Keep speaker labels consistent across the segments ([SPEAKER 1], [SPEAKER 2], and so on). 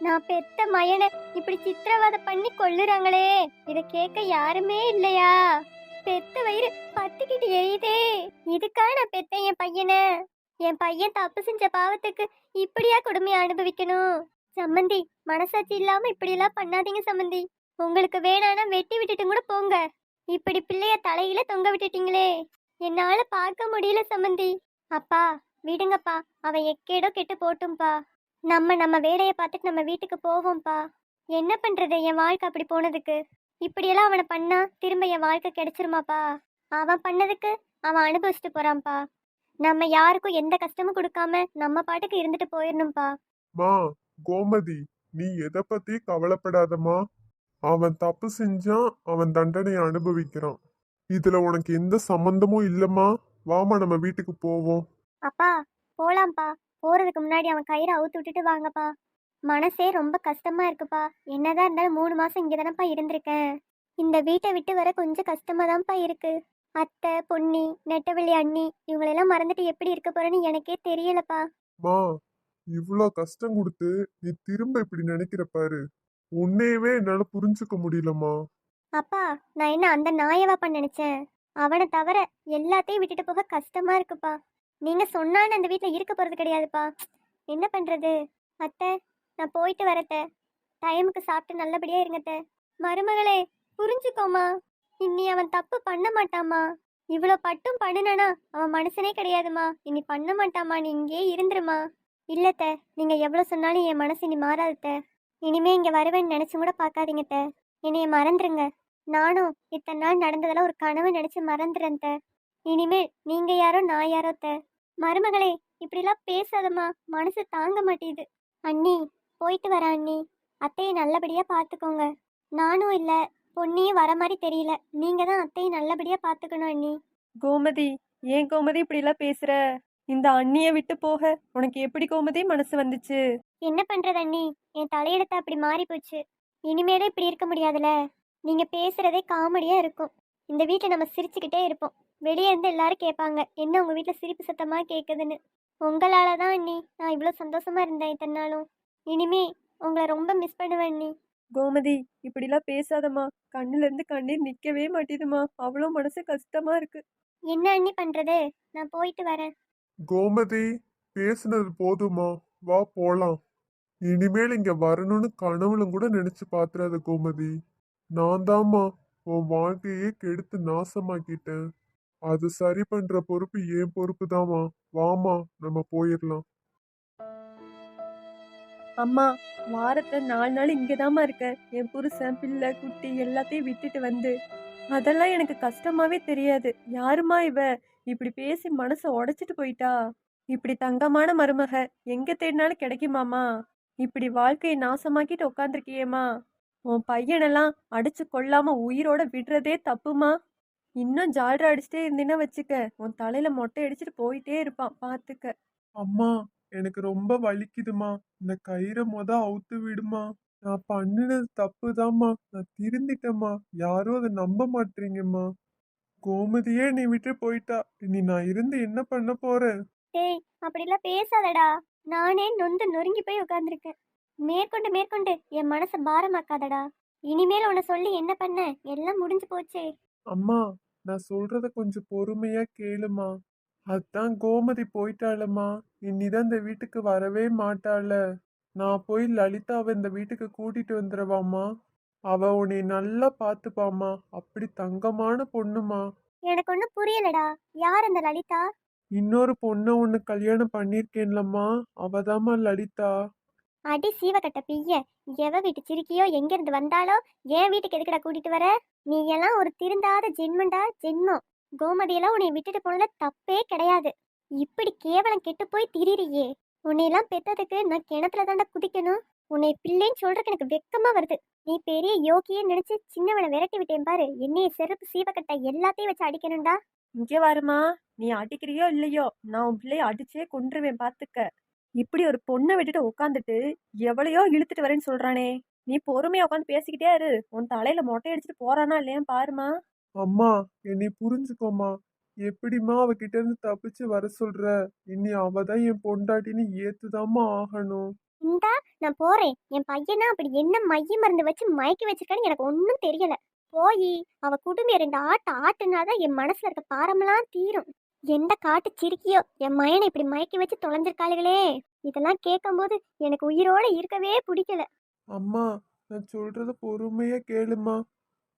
[SPEAKER 1] நான் பெத்த மயனை இப்படி சித்திரவதை பண்ணி கொல்லுறாங்களே. இத கேட்க யாருமே இல்லையா? பெத்த வயிறு பத்துக்கிட்டு எரியுதே. இதுக்கா நான் பெத்த என் பையனை. என் பையன் தப்பு செஞ்ச பாவத்துக்கு இப்படியா கொடுமையை அனுபவிக்கணும். சம்மந்தி மனசாட்சி இல்லாம இப்படி எல்லாம் பண்ணாதீங்க சம்மந்தி. உங்களுக்கு வேணானா வெட்டி விட்டுட்டு கூட போங்க. இப்படி பிள்ளைய தலையில தொங்க விட்டுட்டீங்களே. என்னால பார்க்க முடியல சம்மந்தி. அப்பா விடுங்கப்பா. அவன் எக்கேடோ கெட்டு போட்டும்பா. நம்ம நம்ம வேலையை பார்த்துட்டு நம்ம வீட்டுக்கு போவோம்ப்பா. என்ன பண்றது? என் வாழ்க்கை அப்படி போனதுக்கு. இப்படியெல்லாம் அவனை பண்ணா திரும்ப என் வாழ்க்கை கிடைச்சிருமாப்பா. அவன் பண்ணதுக்கு அவன் அனுபவிச்சுட்டு போறான்ப்பா. நம்ம யாருக்கும் எந்த கஷ்டமும் கொடுக்காம நம்ம பாட்டுக்கு இருந்துட்டு போயிடணும்ப்பா
[SPEAKER 2] மா கோமதி நீ எதை பத்தி கவலைப்படாதம்மா. அவன் தப்பு செஞ்சான் அவன் தண்டனையை அனுபவிக்கிறான். இதுல உனக்கு எந்த சம்பந்தமும் இல்லம்மா. வாமா நம்ம வீட்டுக்கு போவோம்.
[SPEAKER 1] அப்பா போலாம்ப்பா. போறதுக்கு முன்னாடி அவன் கயிறை அவுத்து விட்டுட்டு வாங்கப்பா. மனசே ரொம்ப கஷ்டமா இருக்குப்பா. என்னதான் இருந்தாலும் மூணு மாசம் இங்கே தானப்பா இருந்திருக்கேன். இந்த வீட்டை விட்டு வர கொஞ்சம் கஷ்டமா தான்ப்பா இருக்கு. அத்தை பொன்னி நெட்டவள்ளி அண்ணி இவங்களெல்லாம் மறந்துட்டு எப்படி இருக்க போறேன்னு எனக்கே தெரியலப்பா.
[SPEAKER 2] மா இவ்ளோ கஷ்டம் கொடுத்து நீ திரும்ப இப்படி நினைக்கிற பாரு. உன்னையவே என்னால புரிஞ்சுக்க முடியலம்மா.
[SPEAKER 1] அப்பா நான் என்ன அந்த நாயவாப்பா நினைச்சேன்? அவனை தவிர எல்லாத்தையும் விட்டுட்டு போக கஷ்டமா இருக்குப்பா. நீங்க சொன்னான்னு அந்த வீட்டில் இருக்க போறது கிடையாதுப்பா. என்ன பண்றது? அத்தை நான் போயிட்டு வரத்த டைமுக்கு சாப்பிட்டு நல்லபடியா இருங்கத்த மருமகளே புரிஞ்சுக்கோமா இன்னி அவன் தப்பு பண்ண மாட்டாமா இவ்வளோ பட்டும் பண்ணுனானா அவன் மனுஷனே கிடையாதுமா இனி பண்ண மாட்டாமா நீ இங்கே இருந்துருமா இல்லத்த நீங்க எவ்வளோ சொன்னாலும் என் மனசு இனி மாறாதுத்த இனிமே இங்க வருவேன்னு நினைச்சு கூட பார்க்காதீங்கத்த என்னைய மறந்துருங்க. நானும் இத்தனை நாள் நடந்ததெல்லாம் ஒரு கனவு நினைச்சு மறந்துடுறேன் இனிமேல் நீங்க யாரோ நான் யாரோ த மருமகளே இப்படிலாம் பேசாதம்மா. மனசு தாங்க மாட்டேது. அண்ணி போயிட்டு வரேன் அண்ணி. அத்தையை நல்லபடியா பார்த்துக்கோங்க. நானும் இல்ல பொன்னியும் வர மாதிரி தெரியல. நீங்க தான் அத்தையை நல்லபடியா பார்த்துக்கணும் அண்ணி.
[SPEAKER 3] கோமதி ஏன் கோமதி இப்படிலாம் பேசுற? இந்த அண்ணிய விட்டு போக உனக்கு எப்படி கோமதி மனசு வந்துச்சு?
[SPEAKER 1] என்ன பண்றது அண்ணி? என் தலையெழுத்து அப்படி மாறி போச்சு இனிமேலும் இப்படி இருக்க முடியாதுல நீங்க பேசுறதே காமெடியா இருக்கும். இந்த வீட்டில் நம்ம சிரிச்சுக்கிட்டே இருப்போம். வெளியே இருந்து எல்லாரும் கேட்பாங்க என்ன உங்க வீட்டில் சிரிப்பு சத்தமா கேட்குதுன்னு? உங்களால தான் அண்ணி. நான் இவ்வளோ சந்தோஷமா இருந்தேன் இத்தனை நாளும். இனிமே உங்களை ரொம்ப மிஸ் பண்ணுவேன் அண்ணி.
[SPEAKER 3] கோமதி இப்படிலாம் பேசாதம்மா. கண்ணுல இருந்து கண்ணீர் நிக்கவே மாட்டேதுமா அவ்வளோ மனசு கஷ்டமா இருக்கு.
[SPEAKER 1] என்ன அண்ணி பண்றது? நான் போயிட்டு வரேன்.
[SPEAKER 2] கோமதி பேசுனது போதுமா வா போலாம். இனிமேல் இங்க வரணும்னு கனவுலும் கூட நினைச்சு பாத்துறாத கோமதி. நான் தாம்மா உன் வாழ்க்கையே கெடுத்து நாசமாக்கிட்டேன். அது சரி பண்ற பொறுப்பு என் பொறுப்பு தாமா வாமா நம்ம போயிடலாம்
[SPEAKER 3] அம்மா வாரத்துல நாலு நாள் இங்கதாம்மா இருக்க. என் புருஷன் பிள்ளை குட்டி எல்லாத்தையும் விட்டுட்டு வந்து. அதெல்லாம் எனக்கு கஷ்டமாவே தெரியாது. யாருமா இவ? இப்படி பேசி மனசை உடைச்சிட்டு போயிட்டா? இப்படி தங்கமான மருமக எங்க தேடினாலும் கிடைக்குமாமா இப்படி வாழ்க்கையை நாசமாக்கிட்டு உட்காந்துருக்கியேம்மா உன் பையனெல்லாம் அடிச்சு கொள்ளாம உயிரோட விடுறதே தப்புமா இன்னும் ஜால்ரா அடிச்சுட்டே இருந்தீன்னா வச்சுக்க உன் தலையில மொட்டை அடிச்சுட்டு போயிட்டே இருப்பான் பாத்துக்க.
[SPEAKER 2] அம்மா எனக்கு ரொம்ப வலிக்குதுமா இந்த கயிறை மொத அவுத்து விடுமா. நான் பண்ணினது தப்புதாம்மா. நான் திருந்திட்டேம்மா. யாரும் அதை நம்ப மாட்டீங்கம்மா. கோமதியே நீ விட்டு போயிட்டா. இனி நான் இருந்து என்ன பண்ண போறேன்
[SPEAKER 1] டேய் அப்படிலாம் பேசாதடா. நானே நொந்து நொறுங்கி போய் உட்காந்துருக்கேன் மேற்கொண்டு மேற்கொண்டு என் மனசை பாரமாக்காதடா. இனிமேல் உன்னை சொல்லி என்ன பண்ண? எல்லாம் முடிஞ்சு போச்சே.
[SPEAKER 2] அம்மா நான் சொல்றத கொஞ்சம் பொறுமையா கேளுமா. அதான் கோமதி போயிட்டாளம்மா. இனிதான் இந்த வீட்டுக்கு வரவே மாட்டாள. நான் போய் லலிதாவை இந்த வீட்டுக்கு கூட்டிட்டு வந்துடுவாம்மா அவ உன்னை நல்லா பார்த்துப்பாம்மா. அப்படி தங்கமான பொண்ணுமா.
[SPEAKER 1] எனக்கு ஒன்றும் புரியலடா. யார் அந்த லலிதா?
[SPEAKER 2] இன்னொரு பொண்ணை ஒன்று கல்யாணம் பண்ணியிருக்கேன்லம்மா. அவதாம்மா லலிதா.
[SPEAKER 1] அடி சீவக்கட்ட பிய்ய எவ வீட்டு சிரிக்கியோ எங்கிருந்து வந்தாலோ என் வீட்டுக்கு எதுக்கடா கூட்டிட்டு வர? நீ எல்லாம் ஒரு திருந்தாத ஜென்மண்டா ஜென்மம் கோமதியெல்லாம் உன்னை விட்டுட்டு போனதுல தப்பே கிடையாது. இப்படி கேவலம் கெட்டு போய் திரியிறியே. உன்னையெல்லாம் பெத்ததுக்கு நான் கிணத்துல தாண்டா குதிக்கணும். உன்னை பிள்ளைன்னு சொல்றதுக்கு எனக்கு வெக்கமா வருது. நீ பெரிய யோகியே நினைச்சு சின்னவனை விரட்டி விட்டேன் பாரு. என்னைய செருப்பு சீவக்கட்டை எல்லாத்தையும் வச்சு அடிக்கணும்டா.
[SPEAKER 3] இங்கே வருமா. நீ அடிக்கிறியோ இல்லையோ நான் உன் பிள்ளைய அடிச்சே கொன்றுவேன் பார்த்துக்க இப்படி ஒரு பொண்ணை விட்டுட்டு உட்காந்துட்டு எவ்வளையோ இழுத்துட்டு வரேன்னு சொல்றானே. நீ பொறுமையா உட்காந்து பேசிக்கிட்டே இரு. உன் தலையில மொட்டை அடிச்சுட்டு போறானா இல்லையா பாருமா
[SPEAKER 2] அம்மா என்னை புரிஞ்சுக்கோமா எப்படிம்மா அவகிட்ட இருந்து தப்பிச்சு வர சொல்ற? இனி அவ தான் என் பொண்டாட்டின்னு ஏத்துதாம்மா ஆகணும்.
[SPEAKER 1] இந்தா நான் போறேன். என் பையனா அப்படி என்ன மைய மருந்து வச்சு மயக்கி வச்சிருக்கான்னு எனக்கு ஒன்றும் தெரியல. போய் அவ குடும்பிய ரெண்டு ஆட்டு ஆட்டுனாதான் என் மனசுல இருக்க பாரமெல்லாம் தீரும். எந்த காட்டு சிரிக்கியோ என் மயனை இப்படி மயக்கி வச்சு தொலைஞ்சிருக்காளுகளே இதெல்லாம் கேட்கும்போது எனக்கு உயிரோட இருக்கவே பிடிக்கல.
[SPEAKER 2] அம்மா நான் சொல்றத பொறுமையா கேளுமா.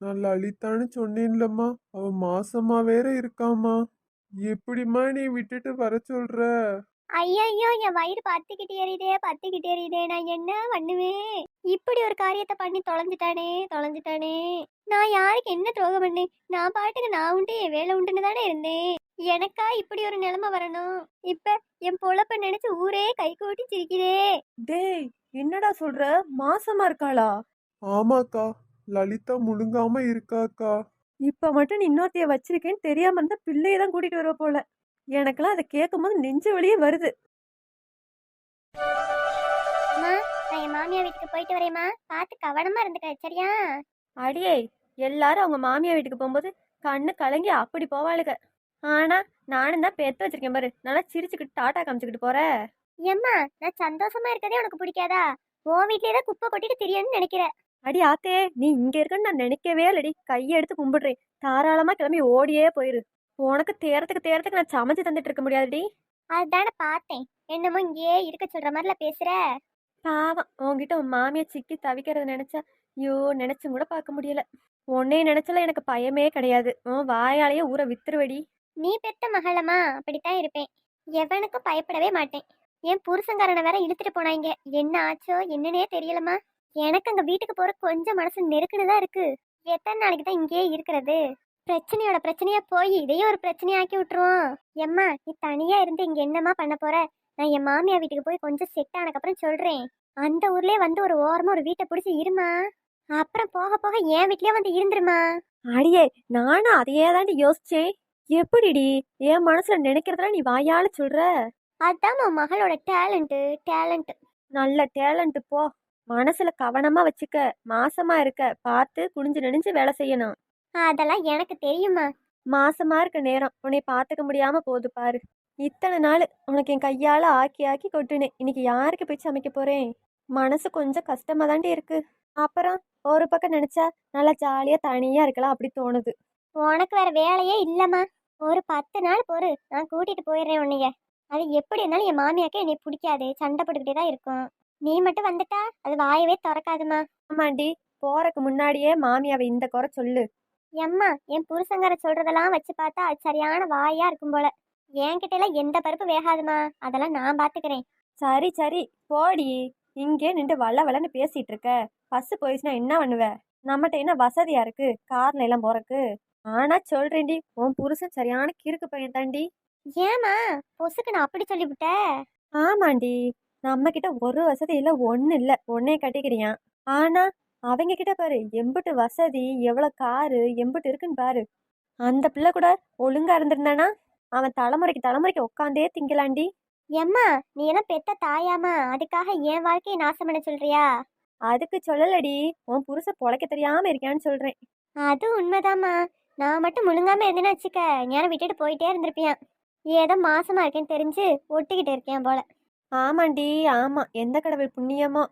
[SPEAKER 2] நான் லலிதான்னு சொன்னேன்லம்மா. அவ மாசமா வேற இருக்காம்மா. எப்படிம்மா நீ விட்டுட்டு வர சொல்ற?
[SPEAKER 1] ஐயையோ என் வயிறு பத்திக்கிட்டு எரியுதே பத்திக்கிட்டு எரியுதே. நான் என்ன பண்ணுவேன்? இப்படி ஒரு காரியத்தை பண்ணி தொலைஞ்சிட்டானே தொலைஞ்சிட்டானே. நான் யாருக்கு என்ன துரோகம் பண்ணேன்? நான் பாட்டுக்கு நான் உண்டு என் வேலை உண்டுன்னு தானே இருந்தேன். எனக்கா இப்படி ஒரு நிலைமை வரணும்? இப்ப என் பொழப்ப நினைச்சு ஊரே கை கூட்டி சிரிக்கிறே.
[SPEAKER 3] டேய் என்னடா சொல்ற? மாசமா இருக்காளா?
[SPEAKER 2] ஆமாக்கா. லலிதா முழுங்காம இருக்காக்கா.
[SPEAKER 3] இப்ப மட்டும் நீ இன்னொருத்தைய வச்சிருக்கேன்னு தெரியாம இருந்தா பிள்ளைய தான் கூட்டிட்டு வருவ போல. எனக்கெல்லாம் அதை கேட்கும் போது நெஞ்சு வலியே வருது.
[SPEAKER 1] அம்மா நான் என் மாமியார் வீட்டுக்கு போயிட்டு வரேம்மா. பார்த்து கவனமா இருந்துக்க சரியா?
[SPEAKER 3] அடியே எல்லாரும் அவங்க மாமியார் வீட்டுக்கு போகும்போது கண்ணு கலங்கி அப்படி போவாளுக. ஆனா நானும் தான் பெத்து வச்சிருக்கேன் பாரு. நல்லா சிரிச்சுக்கிட்டு டாட்டா காமிச்சுக்கிட்டு போற.
[SPEAKER 1] ஏம்மா நான் சந்தோஷமா இருக்கதே உனக்கு பிடிக்காதா? உன் வீட்லயே தான் குப்பை கொட்டிட்டு திரியன்னு நினைக்கிறேன்
[SPEAKER 3] அடி ஆத்தே நீ இங்க இருக்கன்னு நான் நினைக்கவே இல்லடி. கையை எடுத்து கும்பிடுறேன். தாராளமா கிளம்பி ஓடியே போயிரு. உனக்கு தேரத்துக்கு தேரத்துக்கு நான் சமைச்சு தந்துட்டு இருக்க முடியாதுடி.
[SPEAKER 1] அதுதானே பார்த்தேன். என்னமோ இங்கேயே இருக்க சொல்ற மாதிரில பேசுற.
[SPEAKER 3] பாவம் உன்கிட்ட உன் மாமியை சிக்கி தவிக்கிறத நினைச்சா ஐயோ நினைச்சும் கூட பார்க்க முடியல. உன்னைய நினைச்சல எனக்கு பயமே கிடையாது. உன் வாயாலேயே ஊற வித்துருவடி.
[SPEAKER 1] நீ பெத்த மகளமா? அப்படித்தான் இருப்பேன். எவனுக்கும் பயப்படவே மாட்டேன். என் புருஷங்காரனை வேற இழுத்துட்டு போனாங்க என்ன ஆச்சோ என்னன்னே தெரியலமா எனக்கு அங்க வீட்டுக்கு போற கொஞ்சம் மனசு நெருக்குன்னு தான் இருக்கு. எத்தனை நாளைக்கு தான் இங்கேயே இருக்கிறது? பிரச்சனையோட பிரச்சனையா போய் இதையும் ஒரு பிரச்சனையாக்கி விட்டுருவோம். எம்மா நீ தனியா இருந்து இங்க என்னம்மா பண்ண போற? நான் என் மாமியார் வீட்டுக்கு போய் கொஞ்சம் செட் ஆனதுக்கப்புறம் சொல்றேன். அந்த ஊர்லயே வந்து ஒரு ஓரமா ஒரு வீட்டை பிடிச்சி இருமா? அப்புறம் போக போக என் வீட்லயே வந்து இருந்துருமா?
[SPEAKER 3] அடியே நானும் அதையே தாண்டி யோசிச்சேன். எப்படிடி? என் மனசுல நினைக்கிறதெல்லாம் நீ வாயால சொல்ற?
[SPEAKER 1] அதான் மகளோட டேலண்ட்டு டேலண்ட்
[SPEAKER 3] நல்ல டேலண்ட் போ. மனசுல கவனமா வச்சுக்க. மாசமா இருக்க. பார்த்து குனிஞ்சு நெனிஞ்சு வேலை செய்யணும்.
[SPEAKER 1] அதெல்லாம் எனக்கு தெரியுமா
[SPEAKER 3] மாசமா இருக்க நேரம். உன்னை பார்த்துக்க முடியாம போகுது பாரு. இத்தனை நாள் உனக்கு என் கையால ஆக்கி ஆக்கி கொட்டுனேன் இன்னைக்கு யாருக்கு போய் சமைக்க போறேன்? மனசு கொஞ்சம் கஷ்டமா தாண்டி இருக்கு. அப்புறம் ஒரு பக்கம் நினைச்சா நல்லா ஜாலியா தனியா இருக்கலாம் அப்படி தோணுது.
[SPEAKER 1] உனக்கு வேற வேலையே இல்லம்மா. ஒரு பத்து நாள் பொறு நான் கூட்டிட்டு போயிடுறேன் உன்னைய. அது எப்படி இருந்தாலும் என் மாமியாக்கு என்னை பிடிக்காது. சண்டை போட்டுக்கிட்டே தான் இருக்கும். நீ மட்டும் வந்துட்டா? அது வாயவே திறக்காதுமா.
[SPEAKER 3] ஆமாண்டி போறதுக்கு முன்னாடியே மாமியாவை இந்த குறை சொல்லு.
[SPEAKER 1] எம்மா என் புருஷங்கார சொல்றதெல்லாம் வச்சு பார்த்தா அது சரியான வாயா இருக்கும் போல. என்கிட்ட எல்லாம் எந்த பருப்பு வேகாதுமா. அதெல்லாம் நான் பாத்துக்கிறேன்.
[SPEAKER 3] சரி சரி. போடி. இங்கே நின்று வள வளன்னு பேசிட்டு இருக்க. பஸ் போயிடுச்சுன்னா என்ன பண்ணுவ? நம்மகிட்ட என்ன வசதியா இருக்கு? கார்ல எல்லாம் போறக்கு ஆனா சொல்றேன்டி உன் புருஷன் சரியான கிறுக்கு பையன் தாண்டி
[SPEAKER 1] ஏமா பொசுக்கு நான் அப்படி சொல்லிவிட்ட
[SPEAKER 3] ஆமாண்டி நம்ம கிட்ட ஒரு வசதி இல்ல ஒண்ணு இல்ல ஒன்னே கட்டிக்கிறியான் ஆனா அவங்க கிட்ட பாரு எம்புட்டு வசதி எவ்வளவு காரு எம்புட்டு இருக்குன்னு பாரு. அந்த பிள்ளை கூட ஒழுங்கா இருந்திருந்தானா? அவன் தலைமுறைக்கு தலைமுறைக்கு உட்காந்தே திங்கலாண்டி.
[SPEAKER 1] எம்மா நீ என்ன பெத்த தாயாமா அதுக்காக என் வாழ்க்கையை நாசம் பண்ண சொல்றியா?
[SPEAKER 3] அதுக்கு சொல்லலடி உன் புருஷன் பொழைக்க தெரியாம இருக்கான்னு சொல்றேன்.
[SPEAKER 1] அது உண்மைதாம்மா. நான் மட்டும் முழுங்காம இருந்தேன்னு வச்சுக்க ஞானம் விட்டுட்டு போயிட்டே இருந்திருப்பியான் ஏதோ மாசமா இருக்கேன்னு தெரிஞ்சு ஒட்டிக்கிட்டு இருக்கேன் போல.
[SPEAKER 3] ஆமாண்டி ஆமா. எந்த கடவுள் புண்ணியமோ.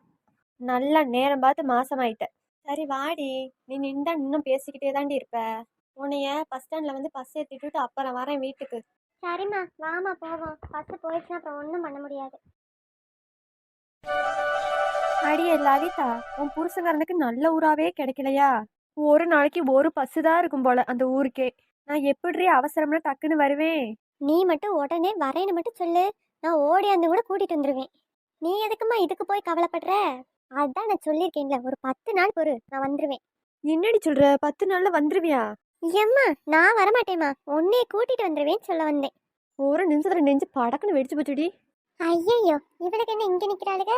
[SPEAKER 3] நல்ல நேரம் பார்த்து மாசமாயிட்ட. சரி வாடி. நீ நின்றா இன்னும் பேசிக்கிட்டே தாண்டி இருப்ப. உன்னைய பஸ் ஸ்டாண்ட்ல வந்து பஸ் ஏத்திட்டு அப்புறம் வரேன் வீட்டுக்கு.
[SPEAKER 1] சரிம்மா வாமா போவோம். பஸ் போயிடுச்சுன்னா அப்புறம் ஒன்றும் பண்ண முடியாது.
[SPEAKER 3] அடியே லலிதா உன் புருஷங்காரனுக்கு நல்ல ஊராவே கிடைக்கலையா? ஒரு நாளைக்கு ஒரு பஸ் தான் இருக்கும் போல அந்த ஊருக்கே. நான் எப்படி அவசரம்னா டக்குன்னு வருவேன்.
[SPEAKER 1] நீ மட்டும் உடனே வரேன்னு மட்டும் சொல்லு. நான் ஓடியாந்து கூட கூட்டிட்டு வந்துருவேன். நீ எதுக்குமா இதுக்கு போய் கவலைப்படுற? அதான் நான் சொல்லியிருக்கேன்ல ஒரு பத்து நாள் பொறு நான் வந்துருவேன்.
[SPEAKER 3] என்னடி சொல்ற? பத்து நாள்ல வந்துருவியா?
[SPEAKER 1] எம்மா நான் வரமாட்டேம்மா. உன்னைய கூட்டிட்டு வந்துருவேன்னு சொல்ல வந்தேன்.
[SPEAKER 3] ஒரு நிமிஷத்துல நெஞ்சு படக்குன்னு வெடிச்சு போச்சுடி.
[SPEAKER 1] ஐயையோ இவளுக்கு என்ன இங்க நிக்கிறாளுக?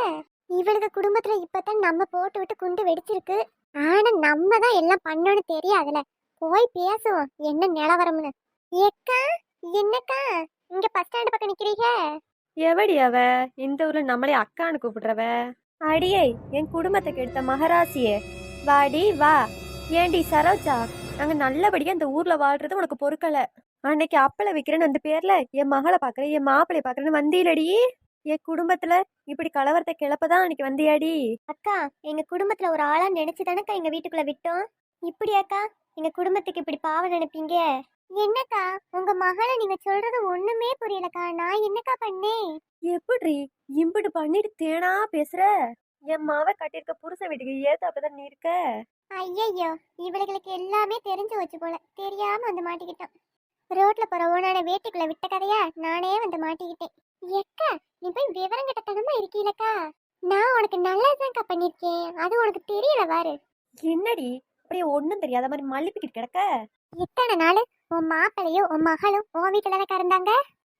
[SPEAKER 1] இவளுக்கு குடும்பத்துல இப்பதான் நம்ம போட்டு விட்டு குண்டு வெடிச்சிருக்கு. ஆனா நம்ம தான் எல்லாம் பண்ணோன்னு தெரியாதுல. போய் பேசுவோம். என்ன நிலவரம்னு ஏக்கா என்னக்கா? இங்க பஸ் ஸ்டாண்ட் பக்கம் நிக்கிறீங்க?
[SPEAKER 3] எவடி அவ? இந்த ஊர்ல நம்மளே அக்கான்னு கூப்பிடுறவ? அடியே என் குடும்பத்தை கெடுத்த மகராசியே. வாடி வா. ஏண்டி சரோஜா நாங்க நல்லபடியா இந்த ஊர்ல வாழ்றது உனக்கு பொறுக்கல. அன்னைக்கு அப்பளை விற்கிறேன்னு அந்த பேர்ல என் மகளை பாக்குறேன் என் மாப்பிளைய பாக்குறேன்னு வந்தீலடி. என் குடும்பத்துல இப்படி கலவரத்தை கிளப்பதான் அன்னைக்கு வந்தியாடி?
[SPEAKER 1] அக்கா எங்க குடும்பத்துல ஒரு ஆளா நினைச்சு தானக்கா எங்க வீட்டுக்குள்ள விட்டோம். இப்படியாக்கா எங்க குடும்பத்துக்கு இப்படி பாவம் நினைப்பீங்க? என்னக்கா உங்க மகளை நீங்க சொல்றது ஒண்ணுமே புரியலக்கா. நான் என்னக்கா பண்ணேன்?
[SPEAKER 3] எப்படி இம்பிட்டு பண்ணிட்டு தேனா பேசுற? என் மாவ கட்டியிருக்க புருஷ வீட்டுக்கு ஏத்தாப்பதான் நீ இருக்க?
[SPEAKER 1] ஐயையோ இவளுகளுக்கு எல்லாமே தெரிஞ்சு வச்சு போல. தெரியாம வந்து மாட்டிக்கிட்டோம். ரோட்ல போற ஓனான வேட்டுக்குள்ள விட்ட கதையா நானே வந்து மாட்டிக்கிட்டேன். எக்கா நீ போய் விவரம் கட்டத்தனமா இருக்கீலக்கா நான் உனக்கு நல்லதுதான்க்கா பண்ணிருக்கேன் அது உனக்கு தெரியல பாரு.
[SPEAKER 3] என்னடி? அப்படியே ஒண்ணும் தெரியாத மாதிரி மல்லிப்பிக்கிட்டு கிடக்க?
[SPEAKER 1] இத்தனை நாள் உன் மாப்பிள்ளையும் உன் மகளும் உன் வீட்டுல தானே இருந்தாங்க?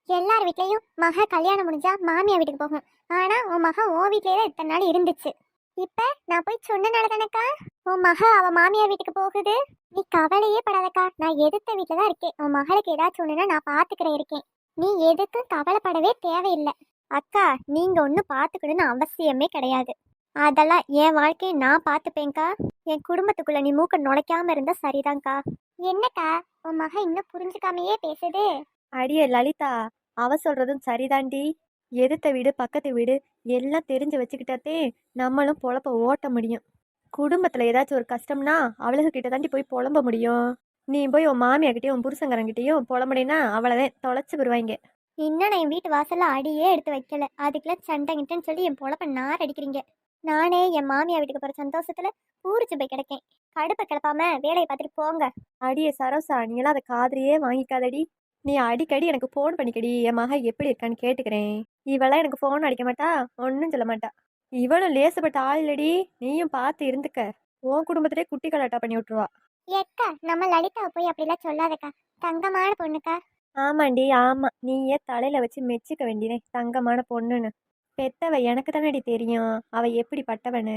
[SPEAKER 1] எல்லார் வீட்லயும் மக கல்யாணம் முடிஞ்சா மாமியார் வீட்டுக்கு போகும். ஆனா உன் மக உன் வீட்லயே தான் இத்தனை நாள் இருந்துச்சு. இப்ப நான் போய் சொன்னனால தானக்கா உன் மக அவ மாமியார் வீட்டுக்கு போகுது? நீ கவலையே படாதக்கா. நான் எதிர்த்த வீட்டுல தான் இருக்கேன். உன் மகளுக்கு ஏதாச்சும் ஒண்ணுனா நான் பாத்துக்கிறேன் இருக்கேன். நீ எதுக்கும் கவலைப்படவே தேவையில்லை. அக்கா நீங்க ஒன்னும் பாத்துக்கணும்னு அவசியமே கிடையாது. அதெல்லாம் என் வாழ்க்கையை நான் பார்த்துப்பேன்க்கா என் குடும்பத்துக்குள்ள நீ மூக்க நுழைக்காம இருந்தா சரிதான்க்கா. என்னக்கா உன் மக இன்னும் புரிஞ்சுக்காமையே பேசுது?
[SPEAKER 3] அடியே லலிதா அவ சொல்றதும் சரிதாண்டி எதிர்த்த வீடு பக்கத்து வீடு எல்லாம் தெரிஞ்சு வச்சுக்கிட்டாத்தே நம்மளும் பொழப்ப ஓட்ட முடியும். குடும்பத்துல ஏதாச்சும் ஒரு கஷ்டம்னா அவளுக்கு கிட்ட தாண்டி போய் புலம்ப முடியும். நீ போய் உன் மாமியார்கிட்டயும் உன் புருஷங்காரங்கிட்டயும் புலம்புனேன்னா அவ்வளோதான் தொலைச்சு விடுவாங்க
[SPEAKER 1] இன்னும் நான் என் வீட்டு வாசல்ல அடியே எடுத்து வைக்கல. அதுக்குள்ள சண்டை கிட்டன்னு சொல்லி என் பொழப்ப நார் அடிக்கிறீங்க. நானே என் மாமியா வீட்டுக்கு போற சந்தோஷத்துல பூரிச்சு போய் கிடக்கேன். கடுப்பை கிளப்பாம வேலையை பார்த்துட்டு போங்க.
[SPEAKER 3] அடியே சரோசா நீங்களாம் அதை காதுலயே வாங்கிக்காதடி. நீ அடிக்கடி எனக்கு ஃபோன் பண்ணிக்கடி. என் மக எப்படி இருக்கான்னு கேட்டுக்கிறேன். இவளாம் எனக்கு ஃபோன் அடிக்க மாட்டா ஒன்றும் சொல்ல மாட்டா. இவளும் லேசப்பட்ட ஆள் இல்லடி. நீயும் பார்த்து இருந்துக்க. உன் குடும்பத்திலே குட்டி கலாட்டா பண்ணி விட்டுருவா.
[SPEAKER 1] ஏக்கா நம்ம லலிதாவை போய் அப்படிலாம் சொல்லாதக்கா. தங்கமான பொண்ணுக்கா.
[SPEAKER 3] ஆமாண்டி ஆமா. நீயே தலையில வச்சு மெச்சுக்க வேண்டியதே தங்கமான பொண்ணுன்னு. பெத்தவ எனக்கு தானடி தெரியும். அவ எப்படி பட்டவனு?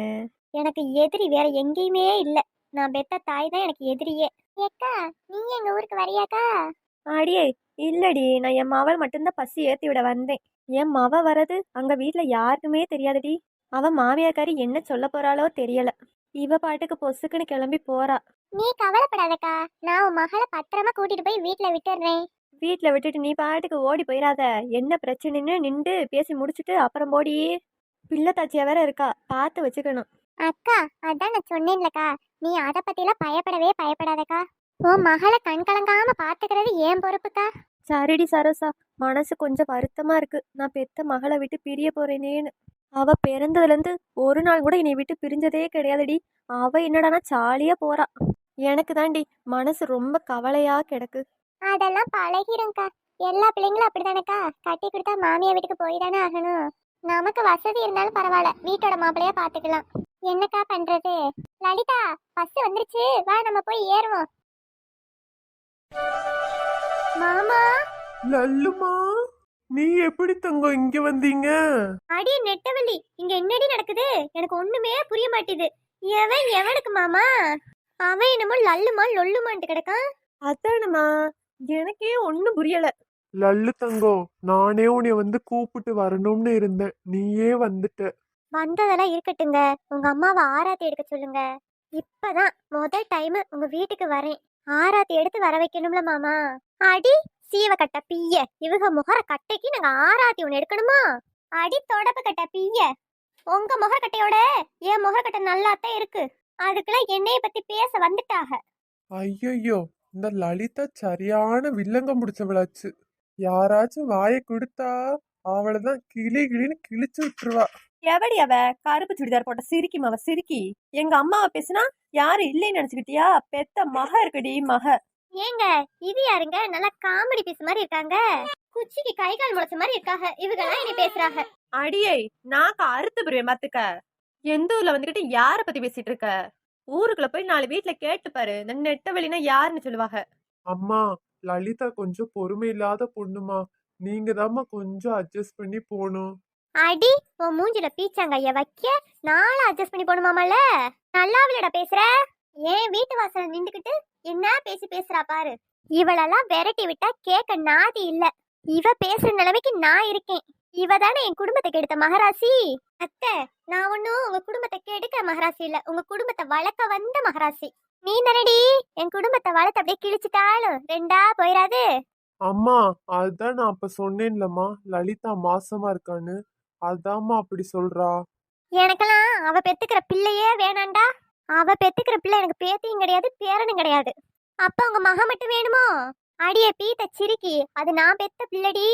[SPEAKER 1] எனக்கு எதிரி வேற எங்கேயுமே இல்ல. நான் பெத்த தாய் தான் எனக்கு எதிரியே. ஏக்கா நீ எங்க ஊருக்கு வரியாக்கா?
[SPEAKER 3] அடியே இல்லடி. நான் என் மவள் மட்டும்தான் பசி ஏத்தி விட வந்தேன். என் மவ வரது அங்க வீட்ல யாருக்குமே தெரியாதுடி. அவ மாமியாக்காரி என்ன சொல்ல போறாளோ தெரியல. இவ பாட்டுக்கு பொசுக்குன்னு கிளம்பி போறா.
[SPEAKER 1] நீ கவலைப்படாதக்கா. நான் உன் மகளை பத்திரமா கூட்டிட்டு போய் வீட்டுல விட்டுடுறேன்
[SPEAKER 3] வீட்ல விட்டுட்டு நீ பாட்டுக்கு ஓடி போயிடாத என்ன பிரச்சனைன்னு நின்று பேசி முடிச்சுட்டு அப்புறம் போடி. பிள்ளை தாச்சியா வேற இருக்கா. பார்த்து வச்சுக்கணும்.
[SPEAKER 1] அக்கா அதான் நான் சொன்னேன்லக்கா. நீ அதை பத்திலாம் பயப்படவே பயப்படாதக்கா. உன் மகளை கண் கலங்காம பாத்துக்கிறது ஏன் பொறுப்புக்கா?
[SPEAKER 3] சரிடி சரோசா. மனசு கொஞ்சம் வருத்தமா இருக்கு. நான் பெத்த மகளை விட்டு பிரிய போறேனேன்னு. அவ பிறந்ததுலேருந்து ஒரு நாள் கூட என்னை விட்டு பிரிஞ்சதே கிடையாதுடி. அவ என்னடானா ஜாலியா போறா. எனக்கு தாண்டி மனசு ரொம்ப கவலையா கிடக்கு.
[SPEAKER 1] அதெல்லாம் பழகிரும்க்கா. எல்லா பிள்ளைங்களும் அப்படிதானக்கா? கட்டி கொடுத்தா மாமியா வீட்டுக்கு போய் தானே ஆகணும். நமக்கு வசதி இருந்தாலும் பரவாயில்ல. வீட்டோட மாப்பிளையா பாத்துக்கலாம். என்னக்கா பண்றது? லலிதா பஸ் வந்துருச்சு. வா நம்ம போய் ஏறுவோம். மாமா?
[SPEAKER 2] லல்லுமா? நீ எப்படி தங்கம் இங்க வந்தீங்க?
[SPEAKER 1] அடி நெட்டவள்ளி இங்க என்னடி நடக்குது? எனக்கு ஒண்ணுமே புரிய மாட்டேது. எவன் எவனுக்கு மாமா? அவன் என்னமோ லல்லுமா லொல்லுமான்ட்டு கிடக்கான்.
[SPEAKER 3] அதானம்மா எனக்கே ஒன்றும் புரியல.
[SPEAKER 2] லல்லு தங்கம் நானே உன்னை வந்து கூப்பிட்டு வரணும்னு இருந்தேன். நீயே வந்துட்ட.
[SPEAKER 1] வந்ததெல்லாம் இருக்கட்டுங்க. உங்க அம்மாவை ஆராத்தி எடுக்க சொல்லுங்க. இப்பதான் முதல் டைம் உங்க வீட்டுக்கு வரேன். ஆராத்தி எடுத்து வர வைக்கணும்ல மாமா. அடி சீவ கட்ட பிய்ய இவங்க முகர கட்டைக்கு நாங்க ஆராத்தி ஒண்ணு எடுக்கணுமா? அடி தொடப்பு கட்ட பிய்ய. உங்க முகர கட்டையோட என் முகர கட்டை நல்லாத்தான் இருக்கு. அதுக்கெல்லாம் என்னைய பத்தி பேச வந்துட்டாக.
[SPEAKER 2] ஐயையோ இந்த லலிதா சரியான வில்லங்கம் பிடிச்சவளாச்சு. யாராச்சும் வாயை கொடுத்தா அவளைதான் கிளி கிளின்னு கிழிச்சு விட்டுருவா.
[SPEAKER 3] எவடி அவ? கருப்பு சுடிதார் போட்ட சிரிக்கி மவ சிரிக்கி. எங்க அம்மாவை பேசுனா யாரும் இல்லைன்னு நினைச்சுக்கிட்டியா? பெத்த மக இருக்குடி மக.
[SPEAKER 1] ஏங்க இது யாருங்க? நல்லா காமெடி பீஸ் மாதிரி இருக்காங்க. குச்சிக்கு கை கால் முளைச்ச மாதிரி இருக்காங்க. இவங்கெல்லாம் என்ன பேசுறாங்க.
[SPEAKER 3] அடியே நாக்கு அறுத்து புரிவேன் பாத்துக்க. எந்த ஊர்ல வந்துகிட்டு யார பத்தி பேசிட்டு இருக்க? ஊருக்குள்ள போய் நாலு வீட்ல கேட்டு பாரு. இந்த நெட்ட வெளினா யாருன்னு சொல்லுவாங்க.
[SPEAKER 2] அம்மா லலிதா கொஞ்சம் பொறுமை இல்லாத பொண்ணுமா? நீங்க தாம்மா கொஞ்சம் அட்ஜஸ்ட் பண்ணி போகணும்
[SPEAKER 1] அடி உன் மூஞ்சில பீச்சாங்கைய வைக்க. நானும் அட்ஜஸ்ட் பண்ணி போகணுமாமல்ல? நல்லா விளையாட பேசுற. ஏன் வீட்டு வாசல் நின்றுக்கிட்டு என்ன பேசி பேசுறா பாரு? இவளெல்லாம் விரட்டி விட்டா கேட்க நாதி இல்ல. இவ பேசுற நிலைமைக்கு நான் இருக்கேன். இவ தானே என் குடும்பத்தை கெடுத்த மகராசி? அத்தை நான் ஒன்னும் உங்க குடும்பத்தை கெடுக்க மகராசி இல்ல. உங்க குடும்பத்தை வளர்க்க வந்த மகராசி. நீ தானடி? என் குடும்பத்தை வளர்த்து அப்படியே கிழிச்சிட்டாலும் ரெண்டா போயிடாது
[SPEAKER 2] அம்மா அதுதான் நான் அப்ப சொன்னேன்லம்மா. லலிதா மாசமா இருக்கான்னு. அதாம்மா அப்படி சொல்றா.
[SPEAKER 1] எனக்கெல்லாம் அவ பெத்துக்கிற பிள்ளையே வேணாண்டா. அவ பெத்துக்கிற பிள்ளை எனக்கு பேத்தியும் கிடையாது பேரனும் கிடையாது. அப்ப உங்க மகன் மட்டும் வேணுமோ? அடியே பீத்த சிரிக்கி அது நான் பெத்த பிள்ளடி.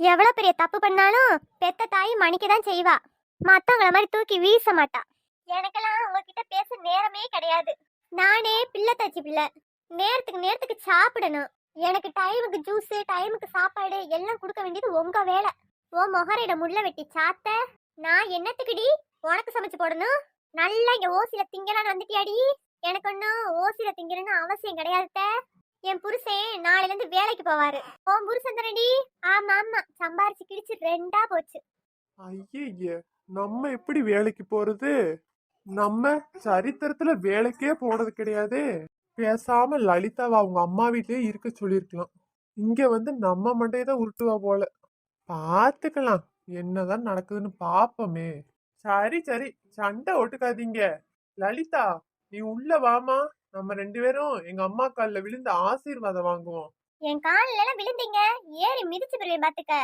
[SPEAKER 1] எவ்வளவு பெரிய தப்பு பண்ணாலும் பெத்த தாய் மணிக்க தான் செய்வா. மத்தவங்கள மாதிரி தூக்கி வீச மாட்டா. எனக்கெல்லாம் உங்ககிட்ட பேச நேரமே கிடையாது. நானே பிள்ளை தச்சு பிள்ளை. நேரத்துக்கு நேரத்துக்கு சாப்பிடணும். எனக்கு டைமுக்கு ஜூஸு டைமுக்கு சாப்பாடு எல்லாம் கொடுக்க வேண்டியது உங்க வேலை. உன் முகரையிட முள்ள வெட்டி சாத்த. நான் என்னத்துக்குடி? உனக்கு சமைச்சு போடணும்? நல்லா இங்க ஓசில திங்கலான்னு வந்துட்டியாடி? எனக்கு ஒன்றும் ஓசில திங்கணும்னு அவசியம் கிடையாதுத்த. என் புருஷன் நாளைல இருந்து வேலைக்கு போவாரு. உன் புருஷன் தானடி? ஆமா ஆமா. சம்பாரிச்சு கிடிச்சு ரெண்டா போச்சு.
[SPEAKER 2] ஐயே நம்ம எப்படி வேலைக்கு போறது? நம்ம சரித்திரத்துல வேலைக்கே போனது கிடையாது. பேசாம லலிதாவை அவங்க அம்மா வீட்லயே இருக்க சொல்லியிருக்கலாம். இங்க வந்து நம்ம மண்டையை தான் உருட்டுவா போல. பாத்துக்கலாம் என்னதான் நடக்குதுன்னு பாப்போமே. சரி சரி. சண்டை ஒட்டுக்காதீங்க. லலிதா நீ உள்ள வாமா நம்ம ரெண்டு பேரும் எங்க அம்மா கால்ல விழுந்து ஆசீர்வாதம் வாங்குவோம்.
[SPEAKER 1] என் காலில எல்லாம் விழுந்தீங்க? ஏறி மிதிச்சு போயிருவேன் பாத்துக்க.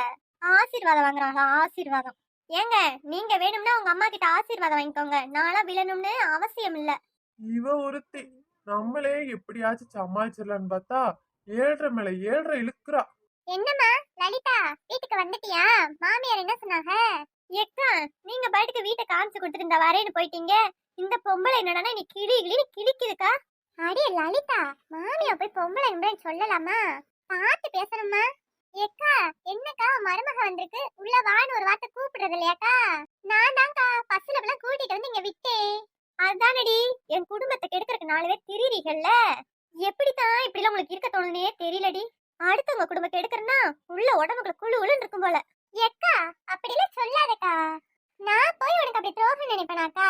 [SPEAKER 1] ஆசீர்வாதம் வாங்குறாங்களா? ஆசீர்வாதம். ஏங்க நீங்க வேணும்னா உங்க அம்மா கிட்ட ஆசீர்வாதம் வாங்கிக்கோங்க. நான்லாம் விழணும்னு அவசியம் இல்ல.
[SPEAKER 2] இவ ஒருத்தி. நம்மளே எப்படியாச்சும் சமாளிச்சிடலான்னு பார்த்தா ஏழ்ரை மேல ஏழ்ரை இழுக்கிறா.
[SPEAKER 1] என்னம்மா? லலிதா வீட்டுக்கு வந்துட்டியா? மாமியார் என்ன சொன்னாங்க? எக்கா நீங்க பாட்டுக்கு வீட்டை காமிச்சு கொடுத்துட்டு இந்த வரேன்னு போயிட்டீங்க. இந்த பொம்பளை என்னடா நீ கிளி கிளி கிழிக்குதுக்கா அடே லலிதா மாமியா போய் பொம்பளை என்பதை சொல்லலாமா? பார்த்து பேசணுமா ஏக்கா என்னக்கா மருமக வந்திருக்கு. உள்ள வான்னு ஒரு வார்த்தை கூப்பிடுறது இல்லையாக்கா? நான் தான்க்கா பஸ்ல எல்லாம் கூட்டிட்டு வந்து இங்க விட்டேன். அதானடி என் குடும்பத்தை கெடுக்கறதுக்கு நாலு பேர் திரிறீங்கல்ல எப்படித்தான் இப்படி எல்லாம் உங்களுக்கு இருக்க தோணுனே தெரியலடி. அடுத்தவங்க குடும்பத்தை உடம்புக்குள்ள குழு உளுன்னு இருக்கும் போல. எக்கா அப்படிலாம் சொல்லாதக்கா. நான் போய் உனக்கு அப்படி துரோகம் நினைப்பனாக்கா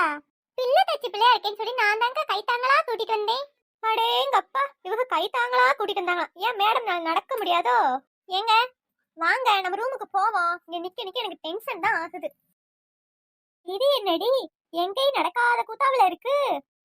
[SPEAKER 1] பிள்ளை தச்சு பிள்ளையா இருக்கேன்னு சொல்லி நான் தாங்க கை தாங்களா கூட்டிட்டு வந்தேன். அடேங்கப்பா இவங்க கை தாங்களா கூட்டிட்டு வந்தாங்க ஏன் மேடம் நான் நடக்க முடியாதோ? ஏங்க வாங்க நம்ம ரூமுக்கு போவோம். இங்க நிக்க நிக்க எனக்கு டென்ஷன் தான் ஆகுது. இது என்னடி? எங்கேயும் நடக்காத கூத்தாவில இருக்கு.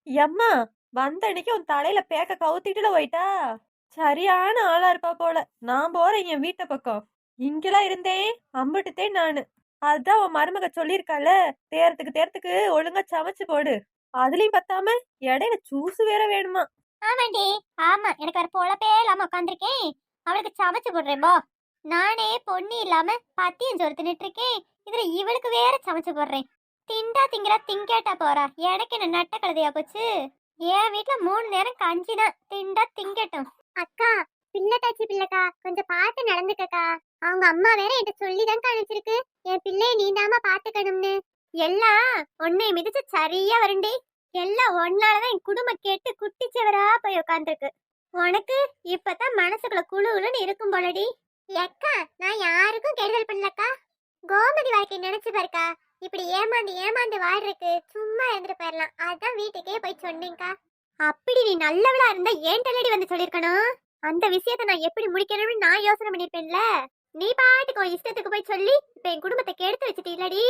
[SPEAKER 3] எம்மா வந்த அன்னைக்கு உன் தலையில பேக்க கவுத்திட்டுல போயிட்டா? சரியான ஆளா இருப்பா போல. நான் போறேன் என் வீட்டை பக்கம். இங்கெல்லாம் இருந்தேன் அம்பிட்டுத்தே நானு. அதான் உன் மருமக சொல்லியிருக்கால தேரத்துக்கு தேரத்துக்கு ஒழுங்கா சமைச்சு போடு. அதுலயும் பத்தாம இடையில ஜூஸ் வேற வேணுமா?
[SPEAKER 1] ஆமாண்டி. ஆமா எனக்கு வேற பொழப்பே இல்லாம உட்காந்துருக்கேன் அவளுக்கு சமைச்சு போடுறேன் போ. நானே பொண்ணு இல்லாம பத்தியம் சோறு தின்னுட்டு இருக்கேன் இதுல இவளுக்கு வேற சமைச்சு போடுறேன். திண்டா திங்கிறா திங்கேட்டா போறா. எனக்கு என்ன நட்ட கழுதையா போச்சு? என் வீட்ல மூணு நேரம் கஞ்சி தான் திண்டா திங்கட்டும். அக்கா பிள்ளை தாச்சி பிள்ளைக்கா. கொஞ்சம் பார்த்து நடந்துக்கக்கா. அவங்க அம்மா வேற என்கிட்ட சொல்லி தான் காணிச்சிருக்கு என் பிள்ளைய நீந்தாம பாத்துக்கணும்னு. எல்லாம் உன்னை மிதிச்சு சரியா வருண்டி. எல்லாம் ஒன்னாலதான் என் குடும்பம் கேட்டு குட்டி சிவரா போய் உட்காந்துருக்கு உனக்கு இப்பதான் மனசுக்குள்ள குழுன்னு இருக்கும் போலடி. எக்கா நான் யாருக்கும் கெடுதல் பண்ணலக்கா. கோமதி வாழ்க்கை நினைச்சு பாருக்கா. இப்படி ஏமாந்து ஏமாந்து வாழ்றதுக்கு சும்மா இருந்துட்டு போயிடலாம் அதான் வீட்டுக்கே போய் சொன்னேங்க்கா அப்படி நீ நல்லவளா இருந்தா ஏன் தள்ளடி வந்து சொல்லிருக்கணும் அந்த விஷயத்தை நான் எப்படி முடிக்கணும்னு நான் யோசனை பண்ணிருப்பேன்ல நீ பாட்டுக்கு உன் இஷ்டத்துக்கு போய் சொல்லி இப்ப என் குடும்பத்தை கெடுத்து வச்சுட்டீங்களடி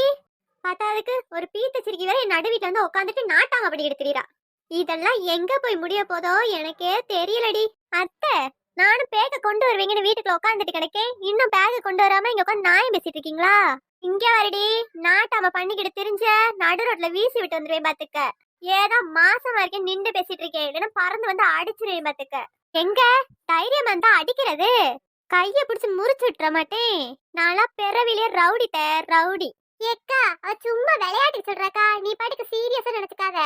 [SPEAKER 1] பத்தாவதுக்கு ஒரு பீத்த சிரிக்கி வேற என் நடுவீட்டுல வந்து உட்காந்துட்டு நாட்டாம அப்படி எடுக்கிறீரா இதெல்லாம் எங்க போய் முடிய போதோ எனக்கே தெரியலடி. அத்தை நானும் பேக்க கொண்டு வருவீங்கன்னு வீட்டுக்குள்ள உட்காந்துட்டு கிடக்கேன். இன்னும் பேக்க கொண்டு வராம இங்க உட்காந்து நாயம் பேசிட்டு இருக்கீங்களா? இங்க வரடி நாட்டாம பண்ணிக்கிட்டு தெரிஞ்ச நடு ரோட்ல வீசி விட்டு வந்துருவேன் பாத்துக்க. ஏதோ மாசமா இருக்கேன் நின்று பேசிட்டு இருக்கேன். இல்லைன்னா பறந்து வந்து அடிச்சிருவேன் பாத்துக்க. எங்க? தைரியம் வந்தா அடிக்கிறது. கைய பிடிச்சு முறிச்சு விட்டுற மாட்டேன். நான்லாம் பிறவிலே ரவுடிட்ட ரவுடி. ஏக்கா அவ சும்மா விளையாட்டு சொல்றாக்கா. நீ பாட்டுக்கு சீரியஸா நினைச்சுக்காத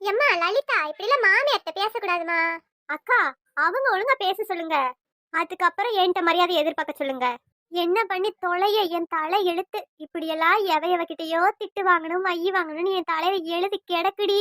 [SPEAKER 1] எம்மா லலிதா இப்படி எல்லாம் மாமியார்ட்ட பேசக்கூடாதுமா? அக்கா அவங்க ஒழுங்கா பேச சொல்லுங்க. அதுக்கப்புறம் என்கிட்ட மரியாதை எதிர்பார்க்க சொல்லுங்க. என்ன பண்ணி தொலைய என் தலை எழுத்து இப்படியெல்லாம் எவ எவகிட்டயோ திட்டு வாங்கணும் மைய வாங்கணும்னு என் தலையில எழுதி கிடக்குடி.